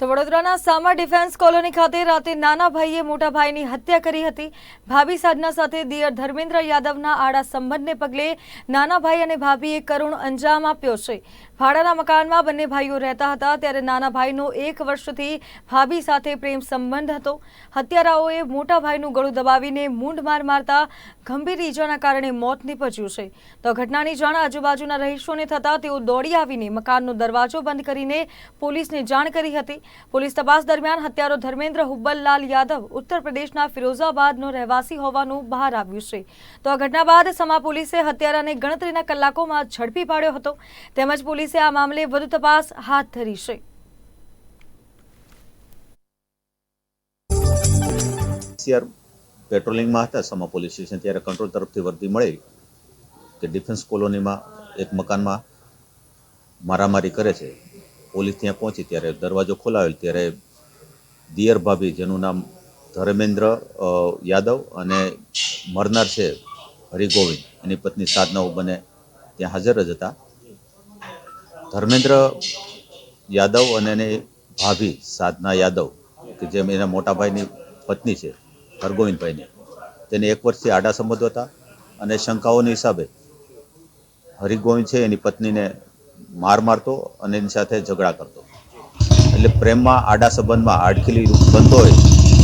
તો વડોદરાના સામા ડિફેન્સ કોલોની ખાતે રાતે નાના ભાઈએ મોટા ભાઈની હત્યા કરી હતી. ભાભી સાધના સાથે દિયર ધર્મેન્દ્ર યાદવના આડા સંબંધને પગલે નાના ભાઈ અને ભાભીએ કરુણ અંજામ આપ્યો છે. ભાડાના મકાનમાં બંને ભાઈઓ રહેતા હતા ત્યારે નાના ભાઈનો એક વર્ષથી ભાભી સાથે પ્રેમ સંબંધ હતો. હત્યારાઓએ મોટા ભાઈનું ગળું દબાવીને મૂંઢ માર મારતા ગંભીર ઈજાના કારણે મોત નીપજ્યું છે. તો ઘટનાની જાણ આજુબાજુના રહીશોને થતાં તેઓ દોડી આવીને મકાનનો દરવાજો બંધ કરીને પોલીસને જાણ કરી હતી. પોલીસ તપાસ દરમિયાન હત્યારો ધર્મેન્દ્ર હુબ્બલલાલ યાદવ ઉત્તર પ્રદેશના ફિરોઝાબાદનો રહેવાસી હોવાનું બહાર આવ્યું છે. તો આ ઘટના બાદ સમા પોલીસે હત્યારાને ગણતરીના કલાકોમાં ઝડપી પાડ્યો હતો. તેમજ પોલીસે આ મામલે વધુ તપાસ હાથ ધરી છે. પેટ્રોલિંગમાં હતા. સમા પોલીસ સ્ટેશન ત્યારે કંટ્રોલ તરફથી વર્દી મળી કે ડિફેન્સ કોલોનીમાં એક મકાનમાં મારામારી કરે છે. પોલીસ ત્યાં પહોંચી ત્યારે દરવાજો ખોલાવેલ. ત્યારે દિયર ભાભી, જેનું નામ ધર્મેન્દ્ર યાદવ અને મરનાર છે હરિગોવિંદ, એની પત્ની સાધનાઓ બને ત્યાં હાજર જ હતા. ધર્મેન્દ્ર યાદવ અને એની ભાભી સાધના યાદવ, કે જેમ એના મોટાભાઈની પત્ની છે, હરગોવિંદભાઈની. તેને એક વર્ષથી આડા સંબંધો હતા અને શંકાઓની હિસાબે હરિગોવિંદ છે એની પત્નીને માર મારતો અને એની સાથે ઝઘડા કરતો. એટલે પ્રેમમાં આડા સંબંધમાં આડખીલી બનતો હોય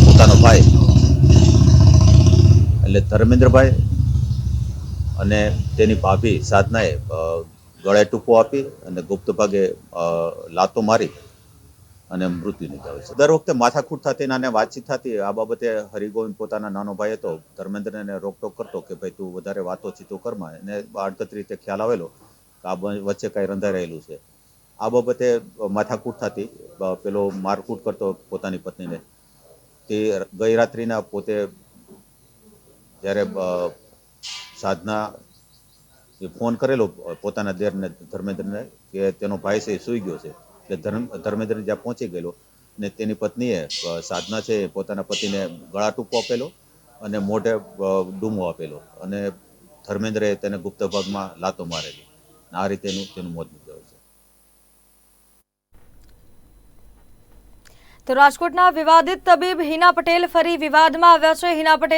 પોતાનો ભાઈ. એટલે ધર્મેન્દ્રભાઈ અને તેની ભાભી સાધનાએ અ, ગળે ટૂંકો આપી અને ગુપ્ત ભાગે લાતો મારી અને મૃત્યુ નીકળે છે. દર વખતે માથાકૂટ થતી અને વાતચીત થતી આ બાબતે હરિગોવિંદ પોતાના નાનો ભાઈ હતો ધર્મેન્દ્રને રોકટોક કરતો કે ભાઈ તું વધારે વાતો ચીતો કરમાં એને આડકત રીતે ખ્યાલ આવેલો કે આ વચ્ચે કાંઈ રંધાઈ છે. આ બાબતે માથાકૂટ થતી પેલો મારકૂટ કરતો પોતાની પત્નીને. તે ગઈ રાત્રિના પોતે જ્યારે સાધના ફોન કરેલો પોતાના દેરને, ધર્મેન્દ્રને, કે તેનો ભાઈ છે એ સૂઈ ગયો છે. એટલે ધર્મ, ધર્મેન્દ્ર જ્યાં પહોંચી ગયેલો ને તેની પત્નીએ સાધના છે પોતાના પતિને ગળા ટૂંકો આપેલો અને મોઢે ડૂમો આપેલો અને ધર્મેન્દ્રએ તેને ગુપ્ત ભાગમાં લાતો મારેલી. આ રીતેનું તેનું મોત નીપજ્યું છે. તો રાજકોટના વિવાદિત તબીબ હિના પટેલ ફરી વિવાદમાં આવ્યા છે. હિના પટેલ